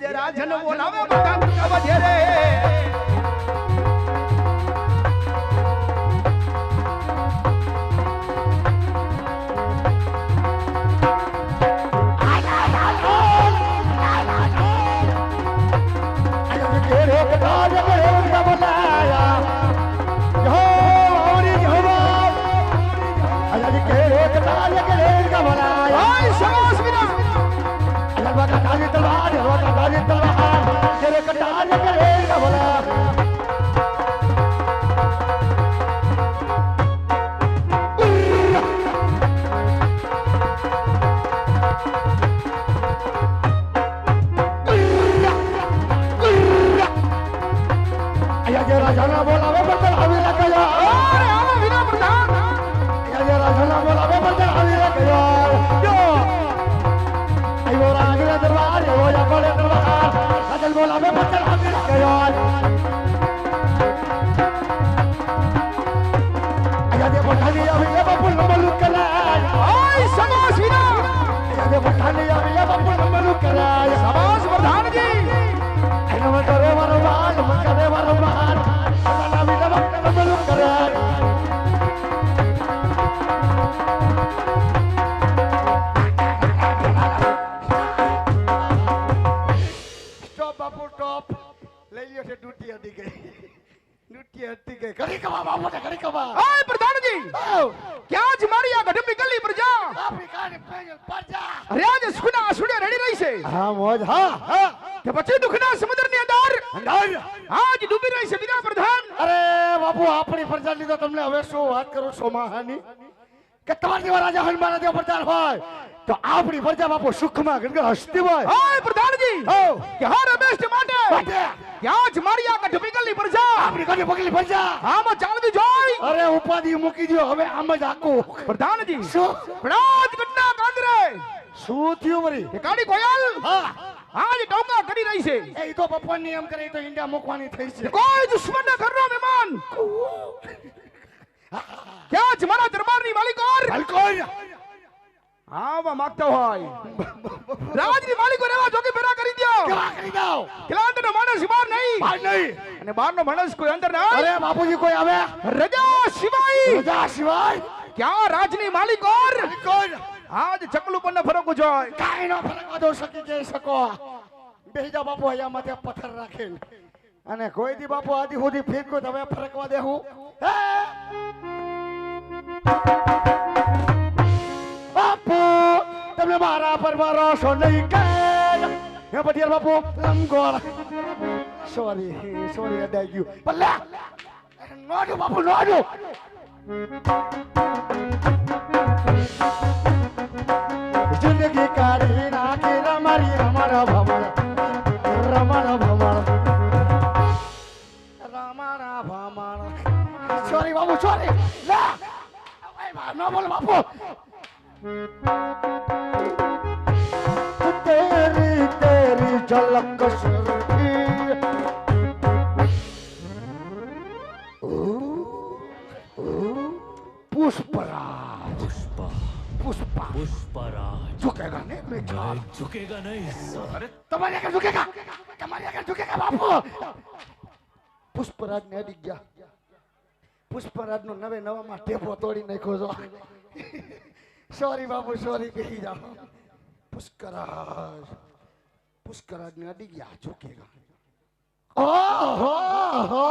આજે રાજન બોલાવે બધા અવજે રે. રાજાના કરે મત કરે મારો અરે આજે સુના આસુડે રડી રહી છે. હા મોજ હા હા. કે પછી દુખના સમુદ્રની અંદર અંદર. આજ ડૂબી રહી છે બીજા પ્રધાન અરે બાપુ આપણી પ્રજા લીધો તમને હવે શું વાત કરું સોમાહાની કે તમારા જેવા રાજા હનુમાન જેવા પ્રજા હોય તો આપણી પ્રજા બાપુ સુખમાં ગણગણ હસતી હોય. ay પ્રધાનજી હો. કે હારે બેસ્ટ માટે. માટે. ક્યાં જ મારી આ ગઢમી ગલી પ્રજા આપણી પગલી પ્રજા આમાં ચાલવી જોઈ. અરે ઉપાધિ મૂકી દો હવે આમ જ આખું. પ્રધાનજી શું? કાંદરે શું થયું કે કાળી કોયલ હા. આજ ટોકા કરી રહી છે. એ તો એમ કરે તો ઈંડા મૂકવાની થઈ છે. કોઈ દુશ્મનના ઘરનો મહેમાન. ક્યાં જ મારા દરબારની માલિકોર? હલકોર આવા માંગતા હોય. રાજની માલિકો રેવા જોગી ફેરા કરી દ્યો. કેવા કરી દો કેટલા અંદરનો માણસ બહાર નહીં. ભાઈ નહીં. અને બહારનો માણસ કોઈ અંદર ના. અરે બાપુજી કોઈ આવે? રજા સિવાય. રજા સિવાય? ક્યાં રાજની માલિકોર? હલકોર આજ ચકલું પર ફરક જોય કાઈ નો ફરક દો શકી જઈ શકો. બેજા બાપુ અહીંયા માથે પથ્થર રાખીને. અને કોઈ દી બાપુ આદિ સુધી ફેંકો તમે ફરકવા દેવું? બાપુ, તમે મારા પર ભરોસો નહીં કે હે પટિયાર બાપુ લંગોળ સોરી સોરી અડાઈ ગયું ભલે નોડું બાપુ નોડું નાખી રમારી રમણ ભમણ રમણ ભમણ રમણ ભમણ સોરી બાબુ સોરી લા ઓય બા નો બોલ બાપુ તેરી તેરી ઝલક સુરતી પુષ્પરાજ પુષ્પા પુષ્પા પુષ્પરાજ झुकेगा नहीं बेटा ઝુકેગા નહીં અરે તમારી આગળ ઝુકેગા તમારી આગળ ઝુકેગા બાપુ પુષ્પરાજ ને અડી ગયા પુષ્પરાજ નો નવે નવામાં ટેપો તોડી નાખ્યો છો સોરી બાપુ સોરી કહી જાઓ પુષ્કરાજ પુષ્કરાજ ને અડી ગયા ઝુકેગા ઓહો હો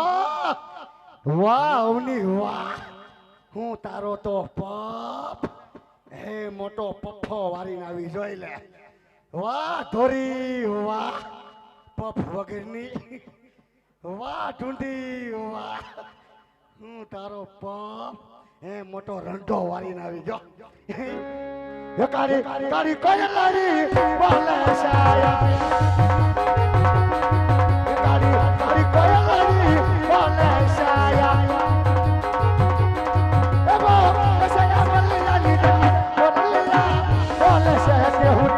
વાહ અવની વાહ હું તારો તો પપ હે મોટો પફો વારીને આવી જોઈ લે. વાહ, ધોરી, વાહ. પફ વગરની. વાહ, ઢૂંઢી, વાહ. હું તારો પપ હે મોટો રંઢો વારીને આવી જો. હે કાળી કાળી કોયલારી બોલે સાયા.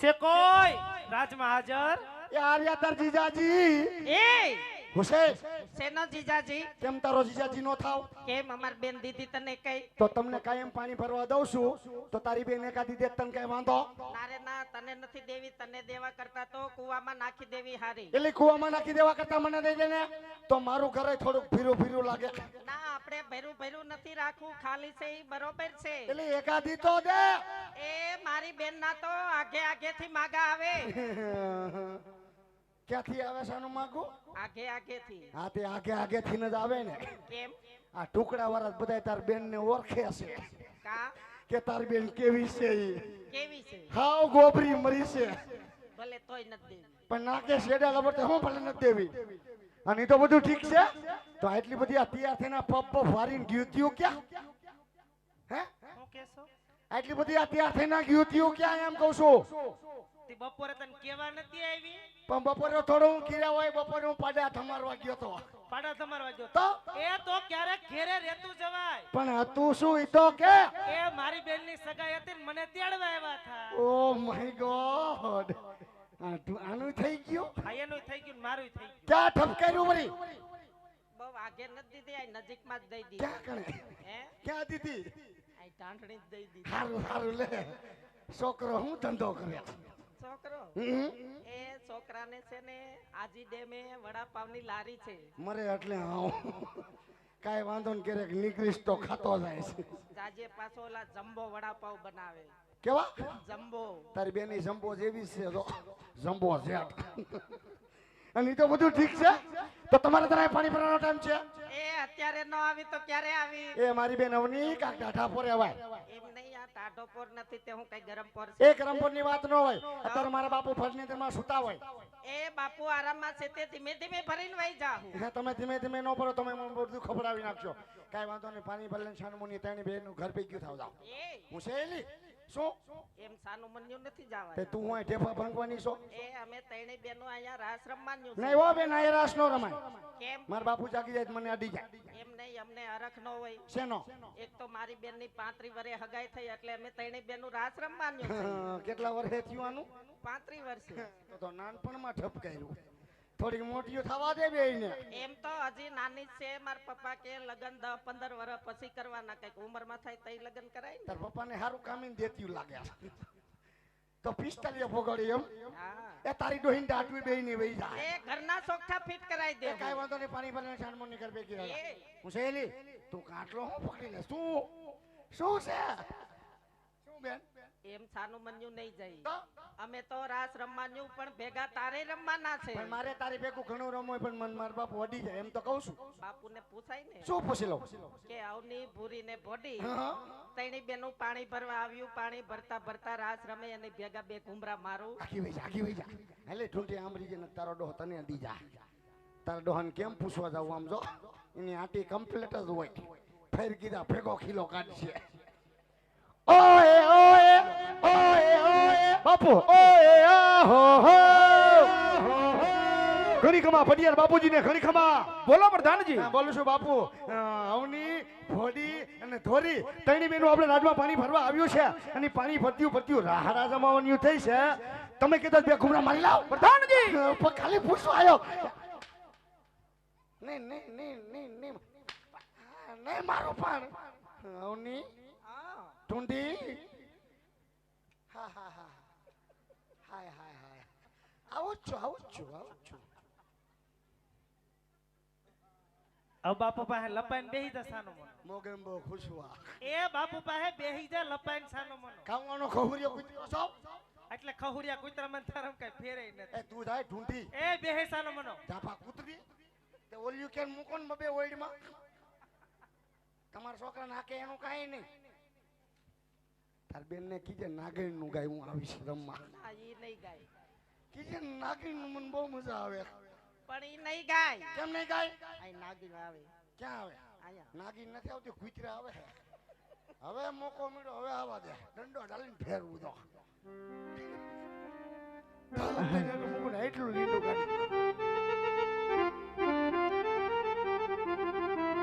સે કોઈ રાજમાં હાજર એ આર્યા તાર જીજાજી. એ! હુસેન સેનો જીજાજી? કેમ તારો જીજાજી નો થાવ? કેમ અમાર બેન દીદી તને કઈ? તો તમને કાયમ પાણી ભરવા દઉં છું તો તારી બેન એકાદી દે તને કઈ વાંધો? નારે ના તને નથી દેવી તને દેવા કરતા તો કુવામાં નાખી દેવી હારી. એટલે કુવામાં નાખી દેવા કરતા મને દઈ દેને? તો મારું ઘરે થોડુંક ભીરું ભીરું લાગે. ના આપણે ભેરું ભેરું નથી રાખવું ખાલી છે બરોબર છે. એટલે એકાદી તો દે. એ મારી બેન ના તો આગે આગે થી માગા આવે. ક્યાંથી આવે સાનું માગું? આગે આગે થી હા તે આગે આગે થી જ આવે ને. કેમ? આ ટુકડા વાળા બધા તાર બેન ને ઓળખે છે. કા? કે તાર બેન કેવી છે ઈ? કેવી છે? હાવ ગોબરી મરી છે. ભલે તોય નથી દેવી. પણ નાકે શેડા લબર તો હું ભલે નથી દેવી? અને તો બધું ઠીક છે? તો આટલી બધી આ તૈયાર થઈને પપ પપ વારીને ગયું ત્યું ક્યાં? હે? હું કેશો? આટલી બધી આ થઈ ના ગયું ત્યું ક્યાં એમ કહું છું? તે બપોરે તને કેવા નથી આવી? પણ બપોરે થોડું હું કીરા હોય બપોરે હું પાડા થમારવા ગયો તો. પાડા થમારવા ગયો તો? એ તો ક્યારેક ઘેરે રહેતું જવાય. પણ હતું શું ઈ તો કે? એ મારી બેનની સગાઈ હતી ને મને તેડવા આવ્યા હતા. Oh my God. આનું થઈ ગયું? આ એનું થઈ ગયું ને મારું થઈ ગયું. ક્યાં ઠપકાર્યું વળી? બહુ આગે નથી દીધી નજીકમાં જ દઈ ક્યાં કણે? હે? ક્યાં દીધી? આ જ દઈ દીધી. સારું સારું લે. છોકરો હું ધંધો કરે છોકરો? એ છોકરાને છે ને આજી ડેમે વડાપાવની લારી છે. મરે એટલે હા કાઈ વાંધો ને ક્યારેક નીકળીશ તો ખાતો જાય છે. જાજે પાછો ઓલા જમ્બો વડાપાવ બનાવે. કેવા? જમ્બો. તારી બેની જંબો જેવી છે તો જંબો છે અને તો બધું ઠીક છે? તો તમારે તને પાણી ભરવાનો ટાઈમ છે? એ ન આવી તો ક્યારે આવી? એ મારી બેન અવની કાક ટાઢા પોર અવાય. એમ નહીં આ ટાઢો પોર નથી તે હું કઈ ગરમ પોર છે. એક રંપોરની વાત ન હોય. અત્યારે મારા બાપુ ફર્નિચરમાં સુતા હોય. એ બાપુ આરામમાં છે તે ધીમે ધીમે ભરીને વહી જાહુ. હે તમે ધીમે ધીમે ન ભરો તમે મને બધું ખબરાવી નાખશો કાઈ વાંધો નહીં પાણી ભલે છાનમુની બેનનું ઘર પૈકી થાવ જાવ એ. હું શેલી શું એમ સાનું મન્યું નથી તે તું હું અહીં ઢેફા છો? એ અમે ત્રણે બેનો અહીંયા રાસ રમવાનું નહીં હો બેન આ રાસ નો રમાય. કેમ? મારા બાપુ જાગી જાય મને અડી જાય. એમ નહીં અમને હરખ ન હોય. શેનો? એક તો મારી બેનની પાંત્રી વરે હગાઈ થઈ એટલે અમે ત્રણે બેનું રાસ રમવાનું કેટલા વર્ષે થયું આનું? પાંત્રી વર્ષે. તો નાનપણમાં ઠપકાર્યું થોડીક મોટીઓ થવા દે બેયને એમ તો હજી નાની છે મારા પપ્પા કે લગન દસ પંદર વર્ષ પછી કરવાના કંઈક ઉંમરમાં થાય તઈ લગન કરાય ને. તાર પપ્પાને સારું કામીને દેતી લાગે તો પિસ્તાલીસ ભોગડી એમ. એ તારી ડોહીને દાટવી બેયની વહી જાય. એ ઘરના સોખા ફિટ કરાઈ દે. કાંઈ વાંધો નહીં પાણી ભરીને છાનમું ની ઘર પૈકી રહે. હું શેલી તું કાટલો હું પકડી લે. શું? શું છે? શું બેન? એમ સાનું મન્યું નહીં જઈ. અમે તો રાસ રમવાનું પણ ભેગા તારે રમવાના છે. પણ મારે તારી ભેગું ઘણું રમવું પણ મન માર બાપ વડી જાય એમ તો કહું છું. બાપુને પૂછાય ને. શું પૂછી લઉં? કે આવની ભૂરી ને ભોડી તૈણી બેનું પાણી ભરવા આવ્યું પાણી ભરતા ભરતા રાસ રમે અને ભેગા બે ઘુમરા મારું. આખી વઈ જા આખી વઈ જા. એટલે ઠૂંઠી આમરી જઈને તારો ડોહ તને દી જા. તારા ડોહન કેમ પૂછવા જાવ આમ જો? એની આટી કમ્પ્લીટ જ હોય. ફેર કીધા ભેગો ખીલો કાઢશે. ઓય ઓય ઓય ઓય બાપુ. ઓય આહો હો ઘણી ખમા ભડિયાર બાપુજીને ઘણી ખમા બોલો પ્રધાનજી બોલું છું બાપુ. અવની ફોડી અને ધોરી ત્રણેય બેનું આપણે રાજમાં પાણી ભરવા આવ્યું છે અને પાણી ભરતું ભરતી રાહડા જમાવાની થઈ છે. તમે કીધા બે ઘુમરા મારી લાવ. પ્રધાનજી ખાલી પૂછવા આવ્યો નહીં નહીં નહીં નહીં નહીં મારો પણ. અવની ટુંડી હા હા હા હાય હાય હાય આવું જ છું આવું જ છું આવું જ છું હવે બાપુ પાસે લપાઈને બેહી જા સાનો મનો મોગેમ બહુ ખુશ હુઆ એ બાપુ પાસે બેહી જા લપાઈને સાનો મનો ખાવાનો ખહુરિયો કુતરો છો એટલે ખહુરિયા કુતરા મને તારમ કઈ ફેરે એ નથી. તું જાય ઢૂંઢી. એ બેહે સાનો મનો. જાપા કુતરી. તે યુ કેન મુકોન મબે ઓઈડમાં તમારા છોકરા નાકે એનું કાંઈ નહીં. તાર બેન ને કીજે નાગણનું ગાય હું આવીશ રમવા. ઈ નહીં ગાય. કીજે નાગણનું મને બહુ મજા આવે. પણ ઈ નહીં ગાય. કેમ નહીં ગાય? અહીં નાગીન આવે. ક્યાં આવે? અહીંયા. નાગીન નથી આવતી કૂતરા આવે. હવે મોકો મળ્યો હવે આવા દે. દંડો ડાલીને ફેરવું દો.